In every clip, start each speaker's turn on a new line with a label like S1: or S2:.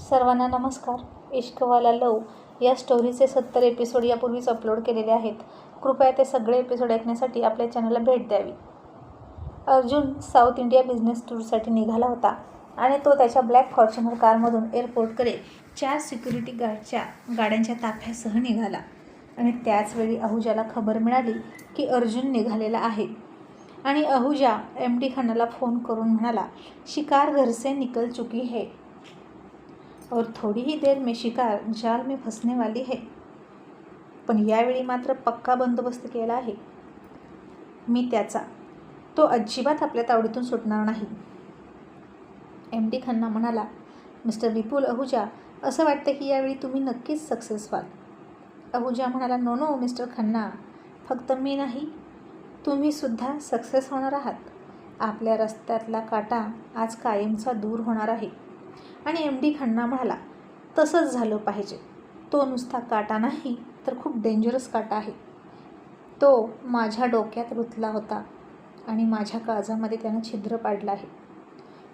S1: सर्वांना नमस्कार. इश्कवाला लव या स्टोरीचे सत्तर एपिसोड यापूर्वीच अपलोड केलेले आहेत. कृपया ते सगळे एपिसोड ऐकण्यासाठी आपल्या चॅनलला भेट द्यावी. अर्जुन साऊथ इंडिया बिझनेस टूरसाठी निघाला होता आणि तो त्याच्या ब्लॅक फॉर्च्युनर कारमधून एअरपोर्टकडे चार सिक्युरिटी गार्डच्या गाड्यांच्या ताफ्यासह निघाला. आणि त्याचवेळी अहुजाला खबर मिळाली की अर्जुन निघालेला आहे. आणि अहुजा एम डी खानाला फोन करून म्हणाला शिकार घरसे निकल चुकी है. और थोडी ही देर में शिकार जाल में फसने वाली है। पण यावेळी मात्र पक्का बंदोबस्त केला आहे। मी त्याचा तो अजिबात आपल्या तावडीतून सुटणार नाही. एम डी खन्ना म्हणाला मिस्टर विपुल अहुजा असं वाटतं की यावेळी तुम्ही नक्कीच सक्सेस व्हाल. अहुजा म्हणाला नो नो मिस्टर खन्ना फक्त मी नाही तुम्हीसुद्धा सक्सेस होणार आहात. आपल्या रस्त्यातला काटा आज कायमचा दूर होणार आहे. आणि एम डी खन्ना म्हणाला तसंच झालं पाहिजे. तो नुसता काटा नाही तर खूप डेंजरस काटा आहे. तो माझ्या डोक्यात रुतला होता आणि माझ्या काळजामध्ये त्यानं छिद्र पाडलं आहे.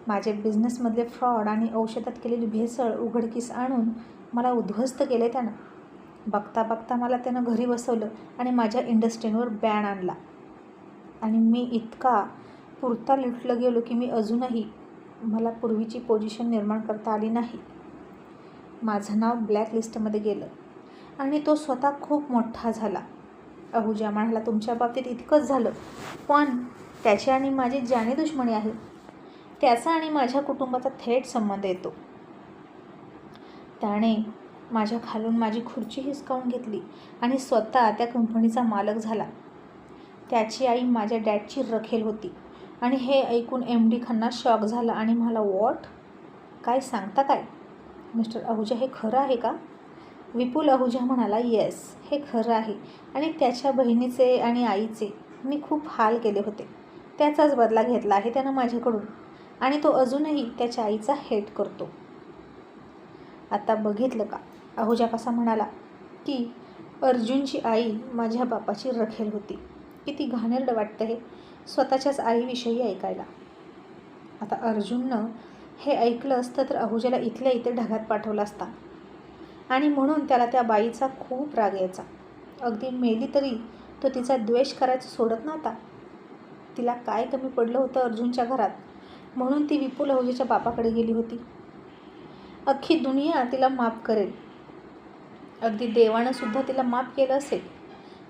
S1: माझे बिझनेसमधले फ्रॉड आणि औषधात केलेली भेसळ उघडकीस आणून मला उद्ध्वस्त केले त्यानं. बघता बघता मला त्यानं घरी बसवलं आणि माझ्या इंडस्ट्रीवर बॅन आणला. आणि मी इतका पुरता लुटलं गेलो की मी अजूनही मला पूर्वीची पोझिशन निर्माण करता आली नाही. माझं नाव ब्लॅक लिस्टमध्ये गेलं आणि तो स्वतः खूप मोठा झाला. अहुजा म्हणाला तुमच्या बाबतीत इतकंच झालं. पण त्याची आणि माझी जाणी दुश्मनी आहे त्याचा आणि माझ्या कुटुंबाचा थेट संबंध येतो. त्याने माझ्या खालून माझी खुर्ची हिसकावून घेतली आणि स्वतः त्या कंपनीचा मालक झाला. त्याची आई माझ्या डॅडची रखेल होती. आणि हे ऐकून एम डी खन्ना शॉक झाला. आणि मला वॉट काय सांगता काय? मिस्टर आहुजा हे खरं आहे का? विपुल आहुजा म्हणाला येस हे खरं आहे. आणि त्याच्या बहिणीचे आणि आईचे मी खूप हाल केले होते. त्याचाच बदला घेतला आहे त्यानं माझ्याकडून. आणि तो अजूनही त्याच्या आईचा हेट करतो. आता बघितलं का? आहुजा कसा म्हणाला की अर्जुनची आई माझ्या बापाची रखेल होती. किती घाणेरडं वाटतं हे. स्वतःच्याच आईविषयी ऐकायला. आता अर्जुननं हे ऐकलं असतं तर अहुजाला इथल्या इथे ढगात पाठवला असता. आणि म्हणून त्याला त्या बाईचा खूप राग यायचा. अगदी मेली तरी तो तिचा द्वेष करायचं सोडत नव्हता. तिला काय कमी पडलं होतं अर्जुनच्या घरात? म्हणून ती विपुल अहुजेच्या बापाकडे गेली होती. अख्खी दुनिया तिला माफ करेल. अगदी देवानं सुद्धा तिला माफ केलं असेल.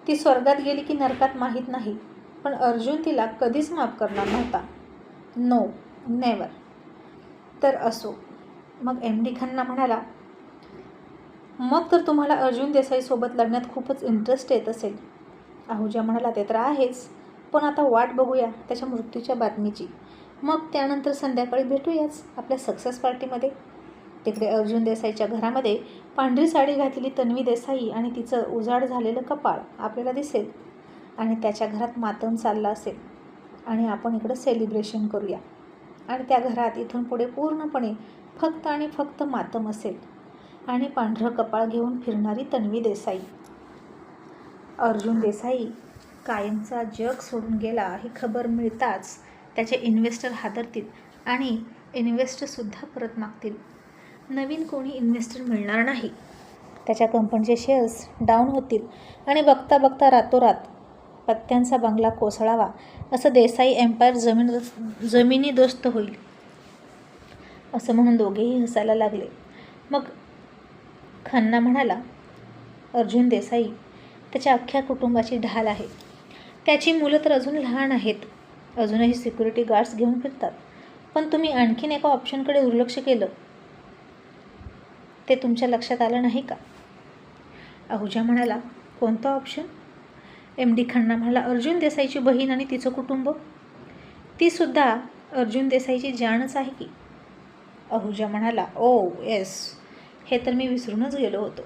S1: ती स्वर्गात गेली की नरकात माहीत नाही. पण अर्जुन तिला कधीच माफ करणार नव्हता. No never. तर असो. मग एम डी खन्ना म्हणाला मग तर तुम्हाला अर्जुन देसाईसोबत लढण्यात खूपच इंटरेस्ट येत असेल. आहुजा म्हणाला ते तर आहेच. पण आता वाट बघूया त्याच्या मृत्यूच्या बातमीची. मग त्यानंतर संध्याकाळी भेटूयाच आपल्या सक्सेस पार्टीमध्ये तिकडे अर्जुन देसाईच्या घरामध्ये पांढरी साडी घातलेली तन्वी देसाई आणि तिचं उजाड झालेलं कपाळ आपल्याला दिसेल. आणि त्याच्या घरात मातम चालला असेल आणि आपण इकडं सेलिब्रेशन करूया. आणि त्या घरात इथून पुढे पूर्णपणे फक्त आणि फक्त मातम असेल आणि पांढरं कपाळ घेऊन फिरणारी तन्वी देसाई. अर्जुन देसाई कायमचा जग सोडून गेला ही खबर मिळताच त्याचे इन्व्हेस्टर हादरतील आणि इन्व्हेस्टरसुद्धा परत मागतील. नवीन कोणी इन्व्हेस्टर मिळणार नाही. त्याच्या कंपनीचे शेअर्स डाऊन होतील आणि बघता बघता रातोरात पत्त्यांचा बंगला कोसळावा असं देसाई एम्पायर जमीन जमिनी दोस्त होईल असं म्हणून दोघेही हसायला लागले. मग खन्ना म्हणाला अर्जुन देसाई त्याच्या अख्ख्या कुटुंबाची ढाल आहे. त्याची मुलं तर अजून लहान आहेत. अजूनही सिक्युरिटी गार्ड्स घेऊन फिरतात. पण तुम्ही आणखीन एका ऑप्शनकडे दुर्लक्ष केलं. ते तुमच्या लक्षात आलं नाही का? आहुजा म्हणाला कोणतं ऑप्शन एम डी खन्ना म्हणाला अर्जुन देसाईची बहीण आणि तिचं कुटुंब. तीसुद्धा अर्जुन देसाईची जाणच आहे की? अहुजा म्हणाला ओ येस हे तर मी विसरूनच गेलो होतो.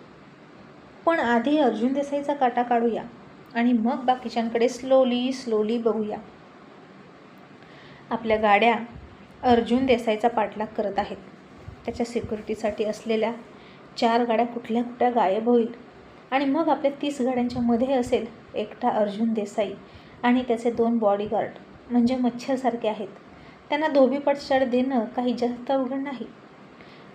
S1: पण आधी अर्जुन देसाईचा काटा काढूया आणि मग बाकीच्यांकडे स्लोली स्लोली बघूया. आपल्या गाड्या अर्जुन देसाईचा पाठलाग करत आहेत. त्याच्या सिक्युरिटीसाठी असलेल्या चार गाड्या कुठल्या कुठल्या गायब होईल आणि मग आपल्या तीस गाड्यांच्या मध्ये असेल. एकटा अर्जुन देसाई आणि त्याचे दोन बॉडीगार्ड म्हणजे मच्छरसारखे आहेत. त्यांना धोबीपट चढ देणं काही जास्त अवघड नाही.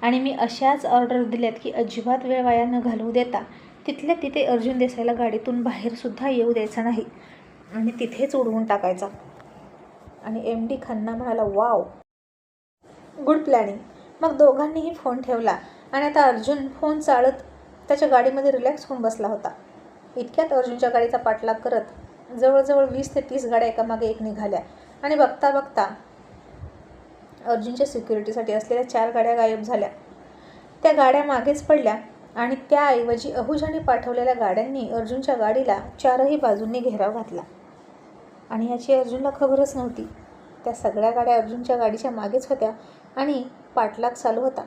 S1: आणि मी अशाच ऑर्डर दिल्यात की अजिबात वेळ वाया न घालवू देता तिथल्या तिथे अर्जुन देसाईला गाडीतून बाहेरसुद्धा येऊ द्यायचा नाही आणि तिथेच उडवून टाकायचा. आणि एम डी खन्ना म्हणाला वाव गुड प्लॅनिंग मग दोघांनीही फोन ठेवला आणि आता अर्जुन फोन चाळत त्याच्या गाडीमध्ये रिलॅक्स होऊन बसला होता. इतक्यात अर्जुनच्या गाडीचा पाठलाग करत जवळजवळ वीस ते तीस गाड्या एकामागे एक निघाल्या. आणि बघता बघता अर्जुनच्या सिक्युरिटीसाठी असलेल्या चार गाड्या गायब झाल्या. त्या गाड्या मागेच पडल्या आणि त्याऐवजी अहुजाने पाठवलेल्या गाड्यांनी अर्जुनच्या गाडीला चारही बाजूंनी घेराव घातला. आणि याची अर्जुनला खबरच नव्हती. त्या सगळ्या गाड्या अर्जुनच्या गाडीच्या मागेच होत्या आणि पाठलाग चालू होता.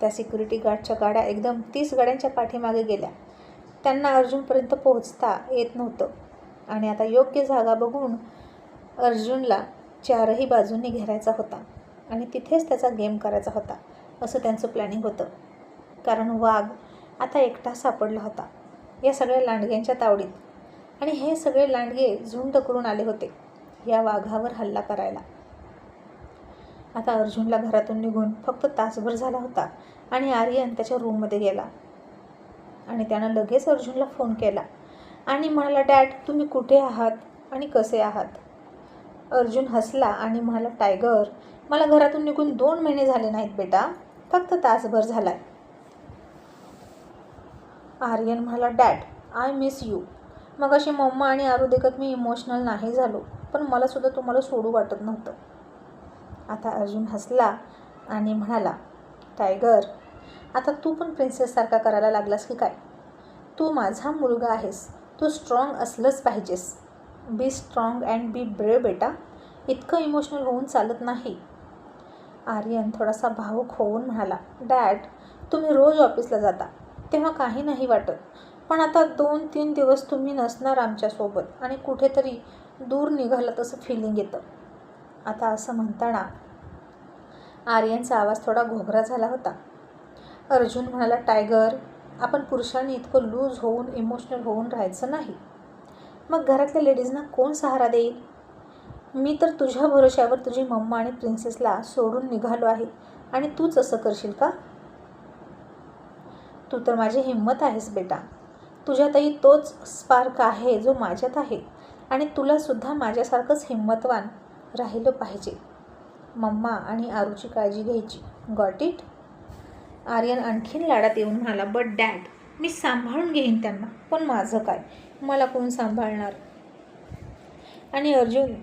S1: त्या सिक्युरिटी गार्डच्या गाड्या एकदम तीस गाड्यांच्या पाठीमागे गेल्या. त्यांना अर्जुनपर्यंत पोहोचता येत नव्हतं. आणि आता योग्य जागा बघून अर्जुनला चारही बाजूंनी घेरायचा होता आणि तिथेच त्याचा गेम करायचा होता असं त्यांचं प्लॅनिंग होतं. कारण वाघ आता एकटा सापडला होता या सगळ्या लांडग्यांच्या तावडीत. आणि हे सगळे लांडगे झुंड करून आले होते या वाघावर हल्ला करायला. आता अर्जुनला घरातून निघून फक्त तासभर झाला होता आणि आर्यन त्याच्या रूममध्ये गेला. आणि त्यानं लगेच अर्जुनला फोन केला आणि म्हणाला डॅड तुम्ही कुठे आहात आणि कसे आहात? अर्जुन हसला आणि म्हणाला टायगर मला घरातून निघून दोन महिने झाले नाहीत बेटा फक्त तासभर झाला आर्यन म्हणाला डॅड आय मिस यू. मग अशी मम्मा आणि आरू देखत मी इमोशनल नाही झालो पण मला सुद्धा तुम्हाला सोडू वाटत नव्हतं. आता अर्जुन हसला आणि म्हणाला टायगर आता तू पण प्रिन्सेससारखा करायला लागलास की काय? तू माझा मुलगा आहेस. तू स्ट्रॉंग असलंच पाहिजेस. Be strong and be brave बेटा. इतकं इमोशनल होऊन चालत नाही. आर्यन थोडासा भावूक होऊन म्हणाला डॅड तुम्ही रोज ऑफिसला जाता. तेव्हा काही नाही वाटत. पण आता दोन तीन दिवस तुम्ही नसणार आमच्यासोबत आणि कुठेतरी दूर निघालं तसं फिलिंग येतं. आता असं म्हणताना आर्यनचा आवाज थोडा घोगरा झाला होता. अर्जुन म्हणाला टायगर आपण पुरुषांनी इतकं लूज होऊन इमोशनल होऊन राहायचं नाही. मग घरातल्या लेडीजना कोण सहारा देईल? मी तर तुझ्या भरोश्यावर तुझी मम्मा आणि प्रिन्सेसला सोडून निघालो आहे. आणि तूच असं करशील का? तू तर माझी हिंमत आहेस बेटा. तुझ्यातही तोच स्पार्क आहे जो माझ्यात आहे. आणि तुलासुद्धा माझ्यासारखंच हिंमतवान राहिलं पाहिजे. मम्मा आणि आरूची काळजी घ्यायची. Got it? आर्यन आणखीन लाडात येऊन म्हणाला बट डॅड मी सांभाळून घेईन त्यांना पण माझं काय? मला कोण सांभाळणार? आणि अर्जुन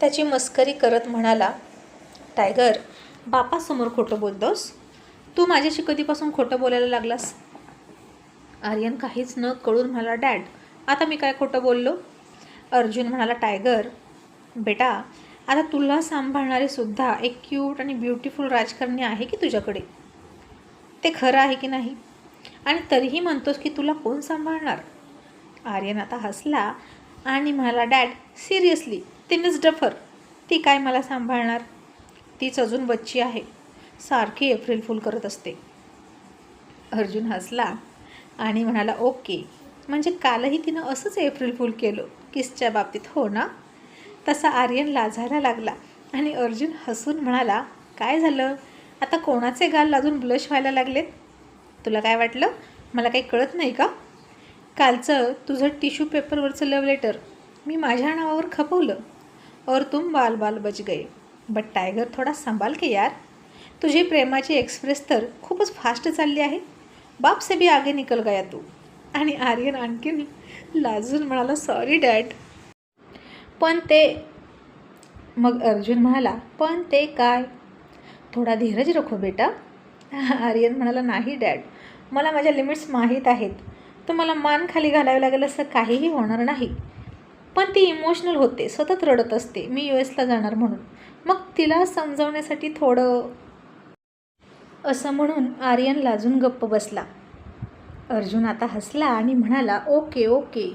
S1: त्याची मस्करी करत म्हणाला टायगर बापासमोर खोटं बोलतोस? तू माझ्याशी कधीपासून खोटं बोलायला लागलास? आर्यन काहीच न कळून म्हणाला डॅड आता मी काय खोटं बोललो? अर्जुन म्हणाला टायगर बेटा आता तुला सांभाळणारे सुद्धा एक क्यूट आणि ब्युटिफुल राजकारणी आहे की तुझ्याकडे? ते खरं आहे की नाही? आणि तरीही म्हणतोस की तुला कोण सांभाळणार? आर्यन आता हसला आणि म्हणाला डॅड सिरियसली ती मिस डफर ती काय मला सांभाळणार? तीच अजून बच्ची आहे सारखी एप्रिल फुल करत असते. अर्जुन हसला आणि म्हणाला ओके म्हणजे कालही तिनं असंच एप्रिल फुल केलं किसच्या बाबतीत हो ना? तसा आर्यन लाजायला लागला. आणि अर्जुन हसून म्हणाला काय झालं? आता कोणाचे गाल लाजून ब्लश व्हायला लागलेत? तुला काय वाटलं? मला काही कळत नाही का? कालचं तुझं टिश्यू पेपरवरचं लव लेटर मी माझ्या नावावर खपवलं. और तुम बाल बाल बच गए बट टायगर थोडा संभाल के यार. तुझी प्रेमाची एक्सप्रेस तर खूपच फास्ट चालली आहे. बाप से भी आगे निकल गया तू. आणि आर्यन आणखीन लाजून म्हणाला सॉरी डॅड पण ते मग अर्जुन म्हणाला पण ते काय? थोडा धीरज रखो बेटा. आर्यन म्हणाला नाही डॅड. मला माझ्या लिमिट्स माहीत आहेत. तर मला मान खाली घालावे लागेल असं काहीही होणार नाही. पण ती इमोशनल होते सतत रडत असते. मी यू एसला जाणार म्हणून. मग तिला समजवण्यासाठी थोडं असं म्हणून आर्यन लाजून गप्प बसला. अर्जुन आता हसला आणि म्हणाला ओके ओके.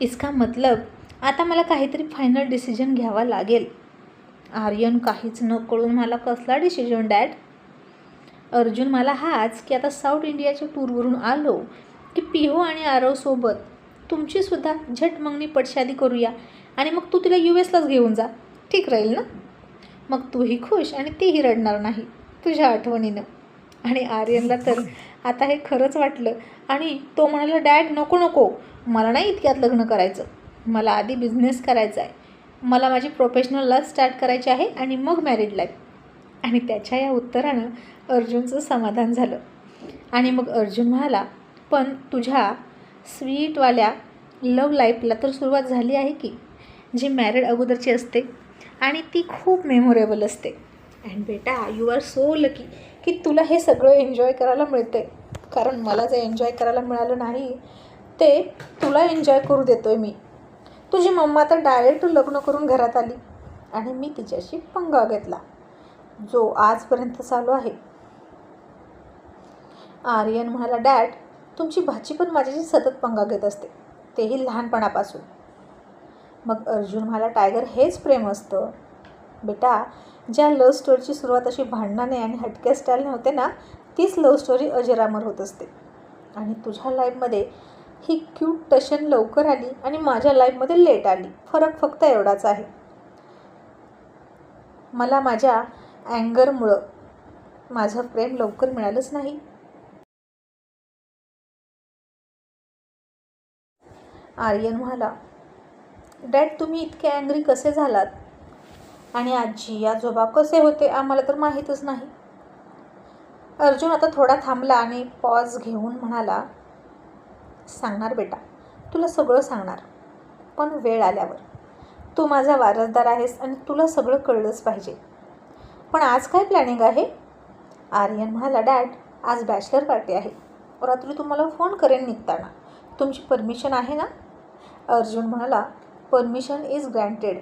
S1: इसका मतलब आता मला काहीतरी फायनल डिसिजन घ्यावा लागेल. आर्यन काहीच न कळून मला कसला डिसिजन डॅड अर्जुन मला हाच की आता साऊथ इंडियाच्या टूरवरून आलो की पिहो आणि आरवसोबत तुमचीसुद्धा झट मगनी पडशादी करूया आणि मग तू तिला यू एसलाच घेऊन जा. ठीक राहील ना? मग तूही खुश आणि तीही रडणार नाही तुझ्या आठवणीनं. आणि आर्यनला तर आता हे खरंच वाटलं आणि तो म्हणाला डॅड नको नको. मला नाही इतक्यात लग्न करायचं. मला आधी बिझनेस करायचा आहे. मला माझी प्रोफेशनल लाईफ स्टार्ट करायची आहे आणि मग मॅरिड लाईफ आणि त्याच्या या उत्तरानं अर्जुनचं समाधान झालं. आणि मग अर्जुन म्हणाला पण तुझ्या स्वीटवाल्या लव लाईफला तर सुरुवात झाली आहे की जी मॅरिड अगोदरची असते आणि ती खूप मेमोरेबल असते. अँड बेटा यू आर सो लकी की तुला हे सगळं एन्जॉय करायला मिळते कारण मला जे एन्जॉय करायला मिळालं नाही ते तुला एन्जॉय करू देतो आहे मी. तुझी मम्मा तर डायरेक्ट लग्न करून घरात आली आणि मी तिच्याशी पंगा घेतला जो आजपर्यंत चालू आहे. आर्यन म्हणाला डॅड तुमची भाची पण माझ्याशी सतत पंगा घेत असते. तेही लहानपणापासून. मग अर्जुन म्हणाला टायगर हेच प्रेम असतं. बेटा ज्या लव्ह स्टोरीची सुरुवात अशी भांडणाने आणि हटक्या स्टाईलने होते ना तीच लव्ह स्टोरी अजरामर होत असते. आणि तुझ्या लाईफमध्ये ही क्यूट टशन लवकर आली आणि माझ्या लाईफमध्ये लेट आली. फरक फक्त एवढाच आहे. मला माझ्या अँगरमुळं माझं प्रेम लवकर मिळालंच नाही. आर्यन म्हणाला डॅड तुम्ही इतके अँग्री कसे झालात? आणि आजी आजोबा कसे होते आम्हाला तर माहीतच नाही. अर्जुन आता थोडा थांबला आणि पॉज घेऊन म्हणाला सांगणार बेटा. तुला सगळं सांगणार. पण वेळ आल्यावर. तू माझा वारसदार आहेस आणि तुला सगळं कळलंच पाहिजे. पण आज काय प्लॅनिंग आहे? आर्यन म्हणाला डॅड आज बॅचलर पार्टी आहे. रात्री तुम्हाला फोन करेन निघताना. तुमची परमिशन आहे ना? अर्जुन म्हणाला परमिशन इज ग्रँटेड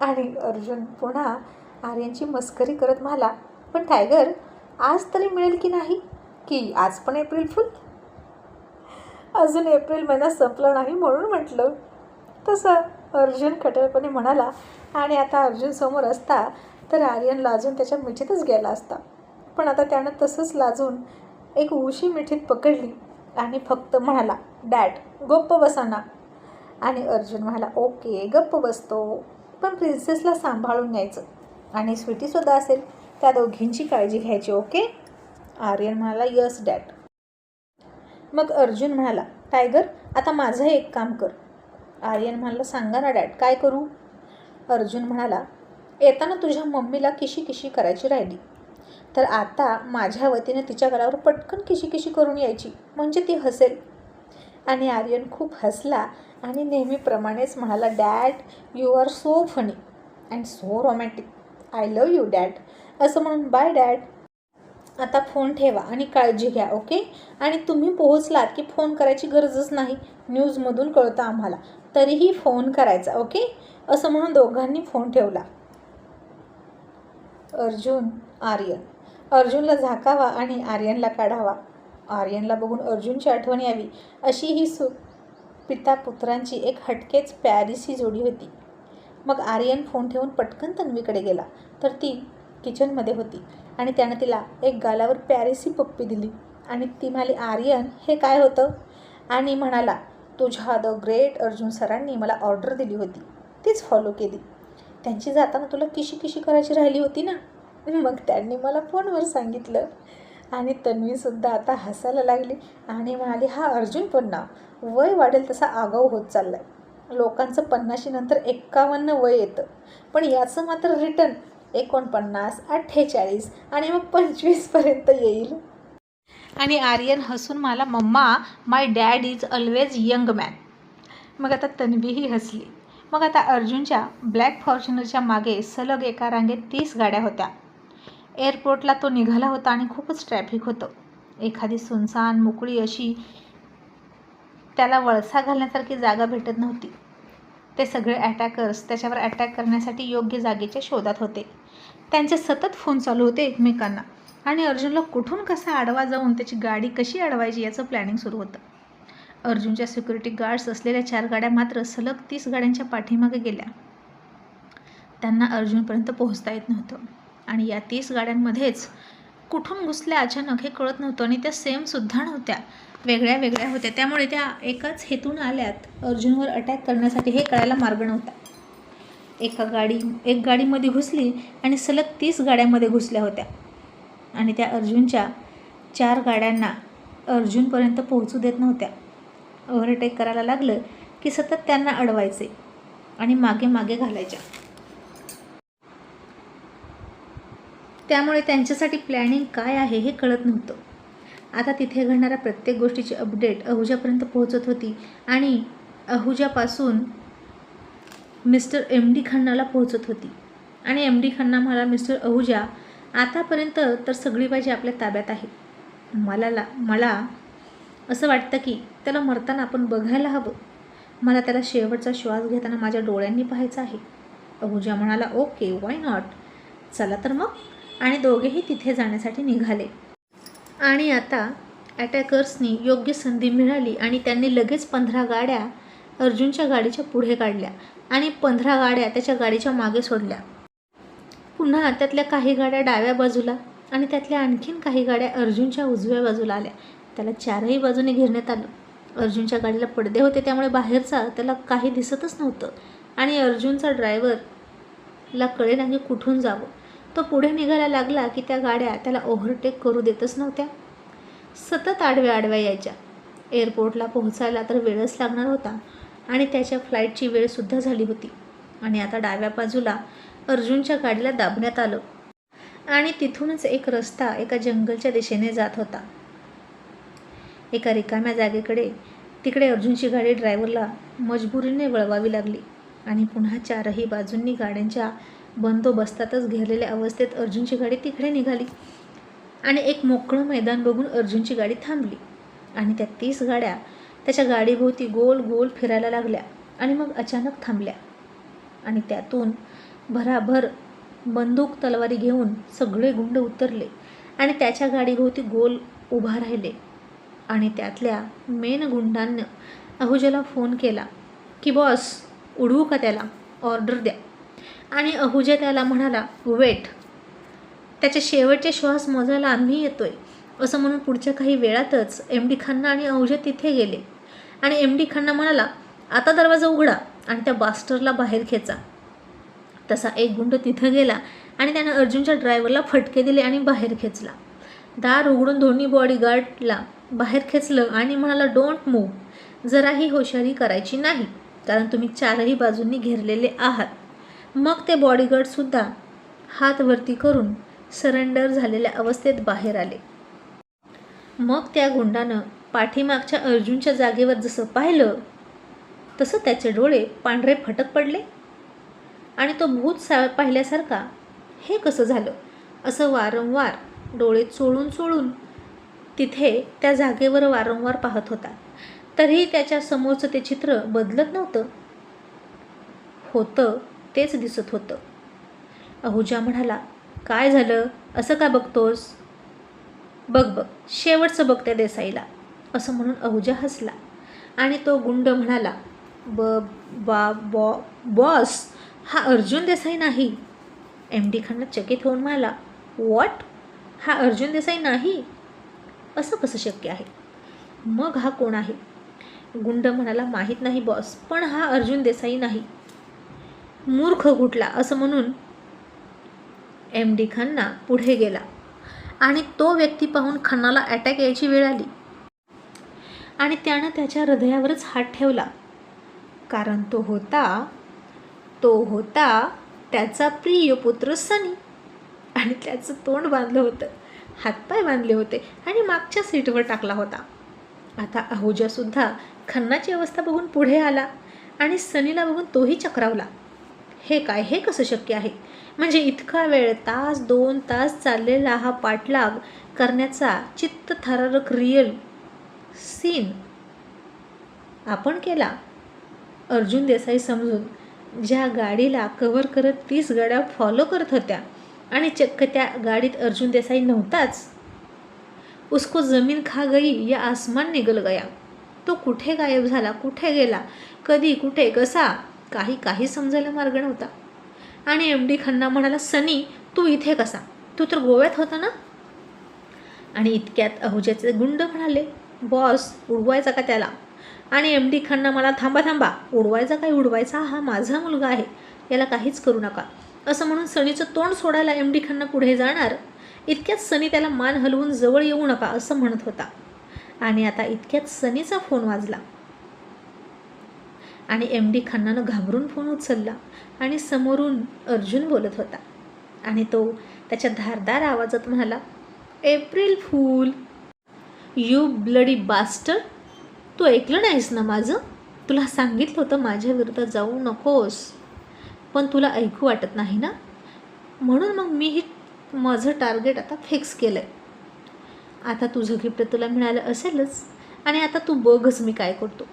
S1: आणि अर्जुन पुन्हा आर्यनची मस्करी करत म्हणाला पण टायगर आज तरी मिळेल की नाही? की आज पण एप्रिल फुल अजून एप्रिल महिना संपला नाही म्हणून म्हटलं. तसं अर्जुन कठोरपणे म्हणाला आणि आता अर्जुन समोर असता तर आर्यन लाजून त्याच्या मिठीतच गेला असता. पण आता त्यानं तसंच लाजून एक उशी मिठीत पकडली आणि फक्त म्हणाला डॅड गप्प बसा ना. आणि अर्जुन म्हणाला ओके गप्प बसतो. पण प्रिन्सेसला सांभाळून न्यायचं आणि स्वीटीसुद्धा असेल त्या दोघींची काळजी घ्यायची ओके? आर्यन म्हणाला यस डॅड. मग अर्जुन म्हणाला टायगर आता माझं एक काम कर. आर्यन म्हणाला सांगा ना डॅड काय करू? अर्जुन म्हणाला येताना तुझ्या मम्मीला किशी किशी करायची राहिली? तर आता माझ्या वतीने तिच्या गळावर पटकन किशी किशी करून यायची म्हणजे ती हसेल. आणि आर्यन खूप हसला आणि नेहमीप्रमाणेच म्हणाला dad you are so funny and so romantic. I love you dad. असं म्हणून बाय डॅड. आता फोन ठेवा आणि काळजी घ्या ओके? आणि तुम्ही पोहोचलात की फोन करायची गरजच नाही न्यूजमधून कळतं आम्हाला. तरीही फोन करायचा ओके? असं म्हणून दोघांनी फोन ठेवला. अर्जुन आर्यन. अर्जुनला झाकावा आणि आर्यनला काढावा. आर्यनला बघून अर्जुनची आठवण यावी. अशी ही सु पिता पुत्रांची एक हटकेच प्यारीसी जोडी होती. मग आर्यन फोन ठेवून पटकन तन्वीकडे गेला. तर ती किचनमध्ये होती आणि त्यानं तिला एक गालावर प्यारीसी पप्पी दिली. आणि ती म्हणाली आर्यन हे काय होतं? आणि म्हणाला तुझ्या द ग्रेट अर्जुन सरांनी मला ऑर्डर दिली होती. तीच फॉलो केली. त्यांची जाताना तुला किशी किशी करायची राहिली होती ना? मग त्यांनी मला फोनवर सांगितलं. आणि तन्वीसुद्धा आता हसायला लागली आणि म्हणाली हा अर्जुन पण वय वाढेल तसा आगाऊ होत चालला आहे लोकांचं पन्नाशीनंतर एक्कावन्न वय येतं. पण याचं मात्र रिटर्न एकोणपन्नास अठ्ठेचाळीस आणि मग पंचवीसपर्यंत येईल. आणि आर्यन हसून मला mamma my dad is always young man मग आता तन्वीही हसली. मग आता अर्जुनच्या ब्लॅक फॉर्च्युनरच्या मागे सलग एका रांगेत तीस गाड्या होत्या. एअरपोर्टला तो निघाला होता आणि खूपच ट्रॅफिक होतं. एखादी सुनसान मोकळी अशी त्याला वळसा घालण्यासारखी जागा भेटत नव्हती. ते सगळे अटॅकर्स त्याच्यावर अटॅक करण्यासाठी योग्य जागेच्या शोधात होते. त्यांचे सतत फोन चालू होते एकमेकांना. आणि अर्जुनला कुठून कसा आडवा जाऊन त्याची गाडी कशी अडवायची याचं प्लॅनिंग सुरू होतं. अर्जुनच्या सिक्युरिटी गार्ड्स असलेल्या चार गाड्या मात्र सलग तीस गाड्यांच्या पाठीमागे गेल्या. त्यांना अर्जुनपर्यंत पोहोचता येत नव्हतं. आणि या तीस गाड्यांमध्येच कुठून घुसल्या अचानक हे कळत नव्हतं आणि त्या सेमसुद्धा नव्हत्या. वेगळ्या वेगळ्या होत्या. त्यामुळे त्या एकाच हेतून आल्यात अर्जुनवर अटॅक करण्यासाठी हे कळायला मार्ग नव्हता. एका गाडी एक गाडीमध्ये घुसली आणि सलग तीस गाड्यांमध्ये घुसल्या होत्या. आणि त्या अर्जुनच्या चार गाड्यांना अर्जुनपर्यंत पोहोचू देत नव्हत्या. ओव्हरटेक करायला लागलं की सतत त्यांना अडवायचे आणि मागे मागे घालायच्या. त्यामुळे त्यांच्यासाठी प्लॅनिंग काय आहे हे कळत नव्हतं. आता तिथे घडणाऱ्या प्रत्येक गोष्टीची अपडेट अहुजापर्यंत पोहोचत होती आणि अहुजापासून मिस्टर एम डी खन्नाला पोहोचत होती. आणि एम डी खन्ना म्हणाला मिस्टर अहुजा आतापर्यंत तर सगळी बाजी आपल्या ताब्यात आहे मला ला मला असं वाटतं की त्याला मरताना आपण बघायला हवं. मला त्याला शेवटचा श्वास घेताना माझ्या डोळ्यांनी पाहायचा आहे. अहुजा म्हणाला ओके वाय नॉट चला तर मग. आणि दोघेही तिथे जाण्यासाठी निघाले. आणि आता अटॅकर्सनी योग्य संधी मिळाली आणि त्यांनी लगेच पंधरा गाड्या अर्जुनच्या गाडीच्या पुढे काढल्या. आणि पंधरा गाड्या त्याच्या गाडीच्या मागे सोडल्या. पुन्हा त्यातल्या काही गाड्या डाव्या बाजूला आणि त्यातल्या आणखीन काही गाड्या अर्जुनच्या उजव्या बाजूला आल्या. त्याला चारही बाजूने घेरण्यात आलं. अर्जुनच्या गाडीला पडदे होते त्यामुळे बाहेरचा त्याला काही दिसतच नव्हतं. आणि अर्जुनचा ड्रायव्हरला कळेना की कुठून जावं. तो पुढे निघायला लागला की त्या गाड्या त्याला ओव्हरटेक करू देतच नव्हत्या. सतत आडव्या आडव्या यायच्या. एअरपोर्टला पोहोचायला तर वेळच लागणार होता. आणि त्याच्या फ्लाईटची वेळसुद्धा झाली होती. आणि आता डाव्या बाजूला अर्जुनच्या गाडीला दाबण्यात आलं. आणि तिथूनच एक रस्ता एका जंगलच्या दिशेने जात होता. एका रिकाम्या जागेकडे तिकडे अर्जुनची गाडी ड्रायव्हरला मजबुरीने वळवावी लागली. आणि पुन्हा चारही बाजूंनी गाड्यांच्या बंदोबस्तातच घेरलेल्या अवस्थेत अर्जुनची गाडी तिकडे निघाली. आणि एक मोकळं मैदान बघून अर्जुनची गाडी थांबली. आणि त्या तीस गाड्या त्याच्या गाडीभोवती गोल गोल फिरायला लागल्या आणि मग अचानक थांबल्या. आणि त्यातून भराभर बंदूक तलवारी घेऊन सगळे गुंड उतरले आणि त्याच्या गाडीभोवती गोल उभा राहिले. आणि त्यातल्या मेन गुंडांनं अहुजाला फोन केला की बॉस उडवू का त्याला? ऑर्डर द्या. आणि अहुजा त्याला म्हणाला वेट त्याचे शेवटचे श्वास मोजायला आम्ही येतोय. असं म्हणून पुढच्या काही वेळातच एम डी खन्ना आणि अहुजा तिथे गेले. आणि एम डी खन्ना म्हणाला आता दरवाजा उघडा आणि त्या बास्टरला बाहेर खेचा. तसा एक गुंड तिथं गेला आणि त्यानं अर्जुनच्या ड्रायव्हरला फटके दिले आणि बाहेर खेचला. दार उघडून दोन्ही बॉडीगार्डला बाहेर खेचलं आणि म्हणाला डोंट मूव जराही होशारी करायची नाही कारण तुम्ही चारही बाजूंनी घेरलेले आहात. मग ते बॉडीगार्डसुद्धा हात वरती करून सरेंडर झालेल्या अवस्थेत बाहेर आले. मग त्या गुंडानं पाठीमागच्या अर्जुनच्या जागेवर जसं पाहिलं तसं त्याचे डोळे पांढरे फटक पडले. आणि तो भूत सा पाहिल्यासारखा हे कसं झालं? असं वारंवार डोळे चोळून चोळून तिथे त्या जागेवर वारंवार पाहत होता. तरीही त्याच्या समोरचं ते चित्र बदलत नव्हतं. होतं तेच दिसत होतं. अहुजा म्हणाला काय झालं? असं का बघतोस? बघ बघ. शेवटचं बघ त्या देसाईला. असं म्हणून अहुजा हसला. आणि तो गुंड म्हणाला ब बा बॉ बॉस हा अर्जुन देसाई नाही. एम डी खांना चकित होऊन म्हणाला वॉट हा अर्जुन देसाई नाही? असं कसं शक्य आहे? मग हा कोण आहे? गुंड म्हणाला माहीत नाही बॉस पण हा अर्जुन देसाई नाही. मूर्ख घुटला असं म्हणून एम डी खन्ना पुढे गेला. आणि तो व्यक्ती पाहून खन्नाला अटॅक यायची वेळ आली. आणि त्यानं त्याच्या हृदयावरच हात ठेवला. कारण तो होता तो होता त्याचा प्रिय पुत्र सनी. आणि त्याचं तोंड बांधलं होतं हातपाय बांधले होते आणि मागच्या सीटवर टाकला होता. आता अहुजासुद्धा खन्नाची अवस्था बघून पुढे आला आणि सनीला बघून तोही चक्रावला. हे काय हे कसं शक्य आहे? म्हणजे इतका वेळ तास दोन तास चाललेला हा पाठलाग करण्याचा चित्त थरारक रिअल सीन आपण केला. अर्जुन देसाई समजून ज्या गाडीला कवर करत तीस गाड्या फॉलो करत होत्या आणि चक्क त्या गाडीत अर्जुन देसाई नव्हताच उसको जमीन खा गई या आसमान निघल गया. तो कुठे गायब झाला कुठे गेला कधी कुठे कसा काही काही समजायला मार्ग नव्हता. आणि एम डी खन्ना म्हणाला सनी तू इथे कसा? तू तर गोव्यात होता ना? आणि इतक्यात अहुजाचे गुंड म्हणाले बॉस उडवायचा का त्याला? आणि एम डी खन्ना मला थांबा थांबा उडवायचा काय उडवायचा? हा माझा मुलगा आहे याला काहीच करू नका. असं म्हणून सनीचं तोंड सोडायला एम डी खन्ना पुढे जाणार इतक्यात सनी त्याला मान हलवून जवळ येऊ नका असं म्हणत होता. आणि आता इतक्यात सनीचा फोन वाजला. आणि एम डी खन्नानं घाबरून फोन उचलला आणि समोरून अर्जुन बोलत होता. आणि तो त्याच्या धारदार आवाजात म्हणाला April fool. You bloody bastard तू ऐकलं नाहीस ना माझं? तुला सांगितलं होतं माझ्या विरुद्ध जाऊ नकोस. पण तुला ऐकू वाटत नाही ना? म्हणून मग मी ही माझं टार्गेट आता फिक्स केलं आहे आता तुझं गिफ्ट तुला मिळालं असेलच. आणि आता तू बघच मी काय करतो.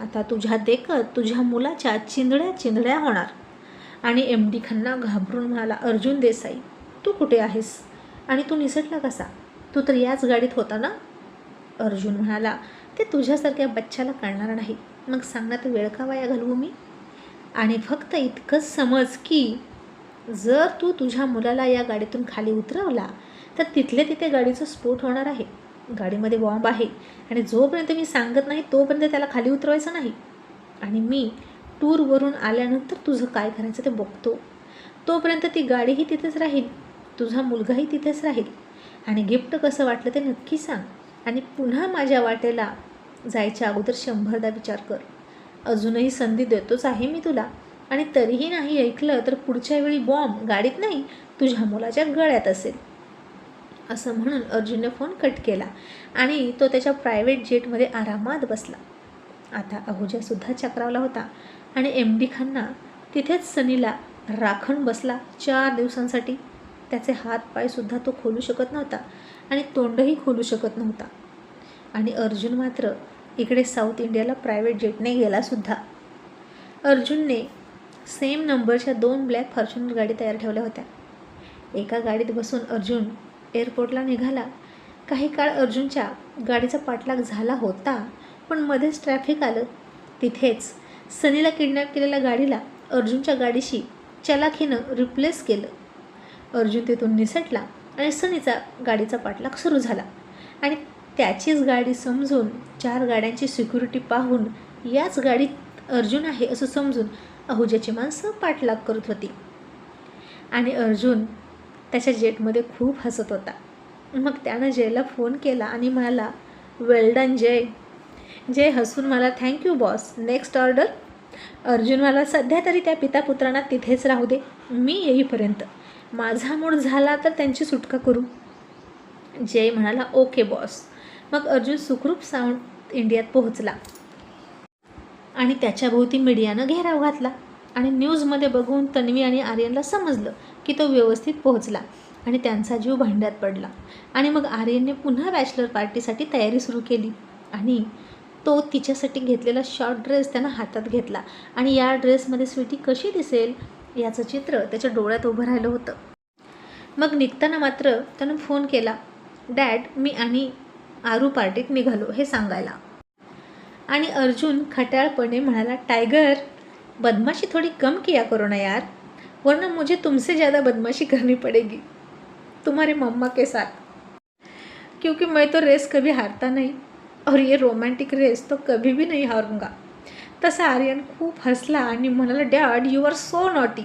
S1: आता तुझ्या देखत तुझ्या मुलाच्या चिंदड्या चिंदड्या होणार. आणि एम डी खन्ना घाबरून म्हणाला अर्जुन देसाई तू कुठे आहेस? आणि तू निसटला कसा? तू तर याच गाडीत होता ना? अर्जुन म्हणाला ते तुझ्यासारख्या बच्च्याला कळणार नाही. मग सांगण्यात वेळ का वाया घालवू मी. आणि फक्त इतकंच समज की जर तू तुझ्या मुलाला या गाडीतून खाली उतरवला तर तिथले तिथे गाडीचा स्फोट होणार आहे. गाडीमध्ये बॉम्ब आहे. आणि जोपर्यंत मी सांगत नाही तोपर्यंत त्याला खाली उतरवायचं नाही. आणि मी टूरवरून आल्यानंतर तुझं काय करायचं ते बघतो. तोपर्यंत ती गाडीही तिथेच राहील. तुझा मुलगाही तिथेच राहील. आणि गिफ्ट कसं वाटलं ते नक्की सांग. आणि पुन्हा माझ्या वाटेला जायच्या अगोदर शंभरदा विचार कर. अजूनही संधी देतोच आहे मी तुला. आणि तरीही नाही ऐकलं तर पुढच्या वेळी बॉम्ब गाडीत नाही तुझ्या मुलाच्या गळ्यात असेल. असं म्हणून अर्जुनने फोन कट केला आणि तो त्याच्या प्रायव्हेट जेटमध्ये आरामात बसला. आता अहुजासुद्धा चक्रावला होता आणि एम डी खान्ना तिथेच सनीला राखण बसला चार दिवसांसाठी. त्याचे हात पायसुद्धा तो खोलू शकत नव्हता आणि तोंडही खोलू शकत नव्हता. आणि अर्जुन मात्र इकडे साऊथ इंडियाला प्रायव्हेट जेटने गेलासुद्धा अर्जुनने सेम नंबरच्या दोन ब्लॅक फॉर्च्युनर गाडी तयार ठेवल्या होत्या. एका गाडीत बसून अर्जुन एअरपोर्टला निघाला. काही काळ अर्जुनच्या गाडीचा पाठलाग झाला होता पण मध्येच ट्रॅफिक आलं. तिथेच सनीला किडनॅप केलेल्या गाडीला अर्जुनच्या गाडीशी चलाखीनं रिप्लेस केलं. अर्जुन तिथून निसटला आणि सनीचा गाडीचा पाठलाग सुरू झाला. आणि त्याचीच गाडी समजून चार गाड्यांची सिक्युरिटी पाहून याच गाडीत अर्जुन आहे असं समजून अहुजाची माणसं पाठलाग करत होती. आणि अर्जुन त्याच्या जेटमध्ये खूप हसत होता. मग त्यानं जयला फोन केला आणि म्हणाला वेल्डन जय. जय हसून मला thank you boss next order Arjun मला सध्या तरी त्या पितापुत्रांना तिथेच राहू दे. मी येईपर्यंत. माझा मूड झाला तर त्यांची सुटका करू. जय म्हणाला ओके बॉस. मग अर्जुन सुखरूप साऊंड इंडियात पोहोचला. आणि त्याच्याभोवती मीडियानं घेराव घातला. आणि न्यूजमध्ये बघून तन्वी आणि आर्यनला समजलं की तो व्यवस्थित पोहोचला आणि त्यांचा जीव भांड्यात पडला. आणि मग आर्यनने पुन्हा बॅचलर पार्टीसाठी तयारी सुरू केली. आणि तो तिच्यासाठी घेतलेला शॉर्ट ड्रेस त्यानं हातात घेतला. आणि या ड्रेसमध्ये स्वीटी कशी दिसेल? याचं चित्र त्याच्या डोळ्यात उभं राहिलं होतं. मग निघताना मात्र त्यानं फोन केला डॅड मी आणि आरू पार्टीत निघालो हे सांगायला. आणि अर्जुन खट्याळपणे म्हणाला टायगर बदमाशी थोड़ी कम किया करो ना यार वरना मुझे तुमसे ज़्यादा बदमाशी करनी पड़ेगी तुम्हारे मम्मा के साथ. क्योंकि मैं तो रेस कभी हारता नहीं और ये रोमांटिक रेस तो कभी भी नहीं हारूंगा। तसा आर्यन खूप हसला आणि म्हणाला dad you are so naughty